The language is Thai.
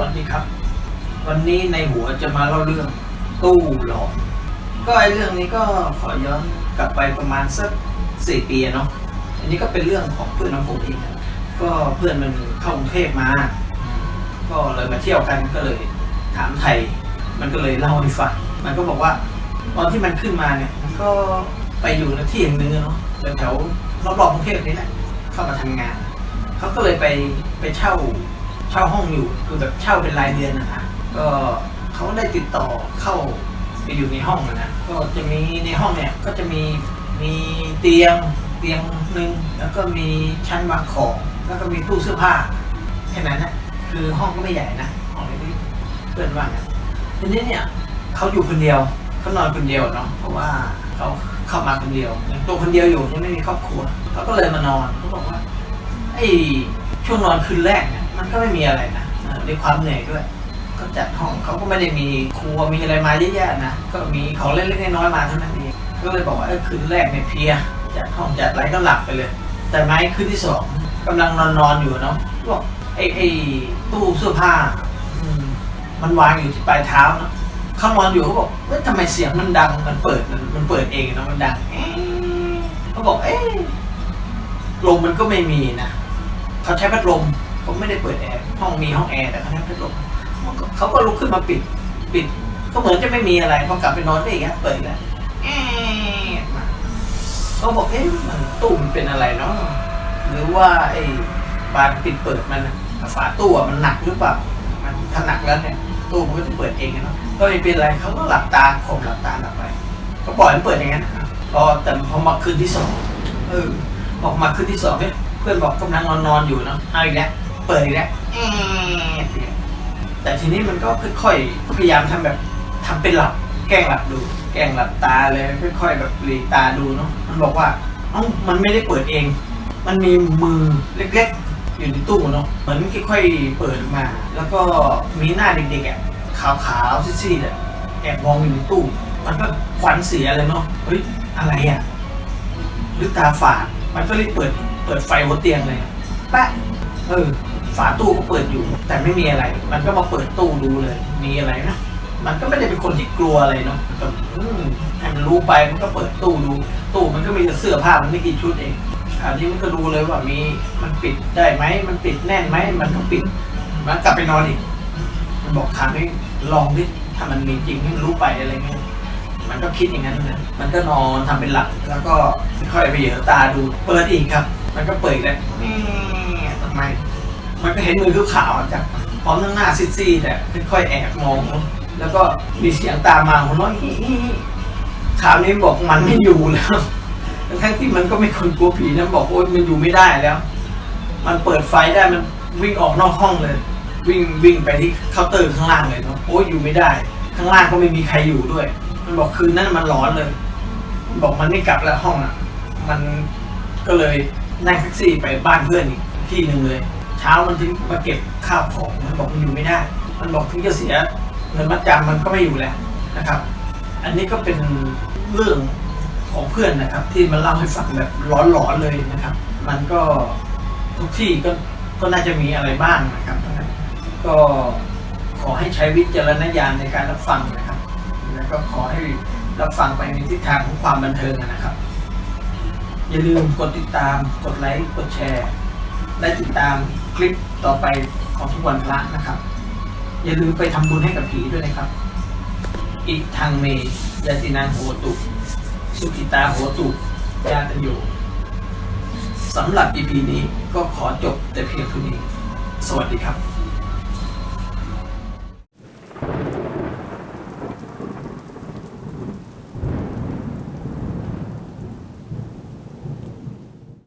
วัสดีครับ วันนี้ในหัวจะมาเล่าเรื่องตู้หลอกก็ไอเรื่องนี้ก็ขอย้อนกลับไปประมาณสักสี่ปีเนาะอันนี้ก็เป็นเรื่องของเพื่อนของผมเองก็เพื่อนมันเข้ากรุงเทพมา ก็เลยมาเที่ยวกันก็เลยถามไทย มันก็เลยเล่าให้ฟังมันก็บอกว่า ตอนที่มันขึ้นมาเนี่ยมันก็ไปอยู่ในที่แห่งหนึงอะเนาะแถวรอบๆกรุงเทพนี่แหละเข้ามาทำงานเขาก็เลยไปไปเช่า ช่าห้องอยู่คือแบบเช่าเป็นรายเดือนนะฮะก็เขาได้ติดต่อเข้าไปอยู่ในห้องนะก็จะมีในห้องเนี่ยก็จะมีมีเตียงเตียงหนึ่งแล้วก็มีชั้นวางของ แล้วก็มีตู้เสื้อผ้าแค่นั้นนะคือห้องก็ไม่ใหญ่นะห้องเล็กๆเพื่อนว่านะทีนี้เนี่ยเขาอยู่คนเดียวเขานอนคนเดียวเนาะเพราะว่าเขาเข้ามาคนเดียวยังตัวคนเดียวอยู่ยังไม่มีครอบครัวเขาก็เลยมานอนเขาบอกว่าไอ้ช่วงนอนคืนแรกเนี่ย มันก็ไม่มีอะไรนะด้วยความเหนื่อยด้วย ก็จัดห้องเขาก็ไม่ได้มีครัวมีอะไรมาเยอะแยะนะ ก็มีของเล็กๆน้อยๆมาเท่านั้นเอง ก็เลยบอกว่าเออคืนแรกเนี่ยเพียจัดห้องจัดอะไรก็หลับไปเลย แต่ไม้คืนที่สองกำลังนอนนอนๆอยู่เนาะบอกไอ้ไอ้ตู้เสื้อผ้าอืมันวางอยู่ที่ปลายเท้าเนาะเขานอนอยู่เขาบอกเฮ้ยทำไมเสียงมันดังมันเปิดมันมันเปิดเองเนาะมันดังเอ๊ะเขาบอกเอ๊ะลมมันก็ไม่มีนะเขาใช้พัดลม เขาไม่ได้เปิดแอร์ห้องมีห้องแอร์แต่เขาใช้พัดลมเขาก็ลุกขึ้นมาปิดปิด ก็เหมือนจะไม่มีอะไรพอกลับไปนอนได้อีกแล้วเปิดแล้วแอะมาเขาบอกเอ๊ะมันตู้มันเป็นอะไรเนาะหรือว่าไอ้บานปิดเปิดมันฝาตู้มันหนักหรือเปล่ามันถ้าหนักแล้วเนี่ยตู้มันก็จะเปิดเองเนาะก็ไม่เป็นไรเขาก็หลับตาข่มหลับตาหลับไป ก็ปล่อยมันเปิดอย่างนั้นพอแต่พอมาคืนที่สองเออออกมาคืนที่สองเนี่ยเพื่อนบอกกำลังนอนนอนอยู่เนาะเอาอีกแล้ว เปิดอีกแล้วแอะแต่ทีนี้มันก็ค่อยๆพยายามทำแบบทำเป็นหลับ แกล้งหลับดู แกล้งหลับตาเลยค่อยๆแบบหลีตาดูเนาะมันบอกว่าเอ้ามันไม่ได้เปิดเอง มันมีมือเล็กๆ อยู่ในตู้เนาะเหมือนค่อยๆเปิดมา แล้วก็มีหน้าเด็กๆอะขาวๆซีดๆอะแอบมองอยู่ในตู้ มันก็ขวัญเสียเลยเนาะเฮ้ยอะไรอะหรือตาฝาดมันก็เลยเปิดเปิดไฟบนเตียงเลยแปะเออ ฝาตู้ก็เปิดอยู่ แต่ไม่มีอะไร มันก็มาเปิดตู้ดูเลย มีอะไรนะมันก็ไม่ได้เป็นคนที่กลัวอะไรเนาะก็อืมให้มันรู้ไปมันก็เปิดตู้ดู ตู้มันก็มีแต่เสื้อผ้ามันไม่กี่ชุดเองอันนี้มันก็ดูเลยว่ามีมันปิดได้ไหมมันปิดแน่นไหมมันก็ปิดมันกลับไปนอนอีกมันบอกทำให้ลองดิถ้ามันมีจริงให้มันรู้ไปอะไรเงี้ยมันก็คิดอย่างนั้นนะมันก็นอนทำเป็นหลับแล้วก็ค่อยไปเหยียตาดู เปิดอีกครับ มันก็เปิดอีกแล้วนี่ทำไม มันก็เห็นมือขาวจากพร้อมทั้งหน้าซีดๆแต่ค่อยๆแอบมอง แล้วก็มีเสียงตามมาหัวเราะฮิฮิฮิคราวนี้บอกมันไม่อยู่แล้ว ทั้งที่มันก็ไม่คนกลัวผีนะบอกโอ๊ยมันอยู่ไม่ได้แล้ว มันเปิดไฟได้มันวิ่งออกนอกห้องเลย วิ่งวิ่งไปที่เคาน์เตอร์ข้างล่างเลยเนาะโอ๊ยอยู่ไม่ได้ ข้างล่างก็ไม่มีใครอยู่ด้วย มันบอกคืนนั้นมันร้อนเลยมันบอกมันไม่กลับแล้วห้องอะ มันก็เลยนั่งแท็กซี่ไปบ้านเพื่อนอีกที่หนึ่งเลย เช้ามันถึงมาเก็บข้าวของมันบอกมันอยู่ไม่ได้ มันบอกถึงจะเสียเงินมัดจำมันก็ไม่อยู่แล้วนะครับ อันนี้ก็เป็นเรื่องของเพื่อนนะครับ ที่มันเล่าให้ฟังแบบร้อนๆเลยนะครับ มันก็ทุกที่ก็ก็น่าจะมีอะไรบ้างนะครับ ก็ขอให้ใช้วิจารณญาณในการรับฟังนะครับ แล้วก็ขอให้รับฟังไปในทิศทางของความบันเทิงนะครับ อย่าลืมกดติดตาม กดไลค์ กดแชร์ และติดตาม คลิปต่อไปของทุกวันพระนะครับ อย่าลืมไปทำบุญให้กับผีด้วยนะครับ อีกทางเมยาตินางโหตุ สุขิตาโหตุญาติโยสำหรับ EP นี้ก็ขอจบแต่เพียงเท่านี้ สวัสดีครับ